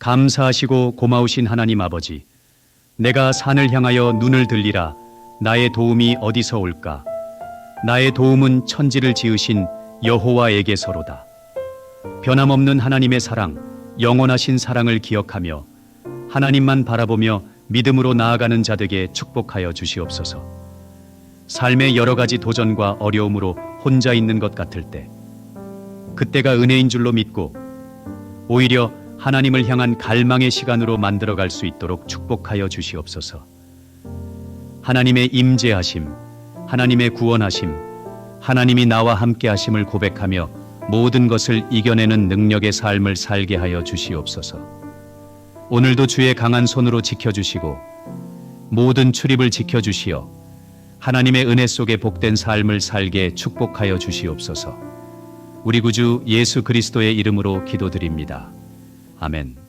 감사하시고 고마우신 하나님 아버지, 내가 산을 향하여 눈을 들리라. 나의 도움이 어디서 올까? 나의 도움은 천지를 지으신 여호와에게서로다. 변함없는 하나님의 사랑, 영원하신 사랑을 기억하며 하나님만 바라보며 믿음으로 나아가는 자들에게 축복하여 주시옵소서. 삶의 여러 가지 도전과 어려움으로 혼자 있는 것 같을 때, 그때가 은혜인 줄로 믿고 오히려 하나님을 향한 갈망의 시간으로 만들어 갈 수 있도록 축복하여 주시옵소서. 하나님의 임재하심, 하나님의 구원하심, 하나님이 나와 함께 하심을 고백하며 모든 것을 이겨내는 능력의 삶을 살게 하여 주시옵소서. 오늘도 주의 강한 손으로 지켜주시고 모든 출입을 지켜주시어 하나님의 은혜 속에 복된 삶을 살게 축복하여 주시옵소서. 우리 구주 예수 그리스도의 이름으로 기도드립니다. 아멘.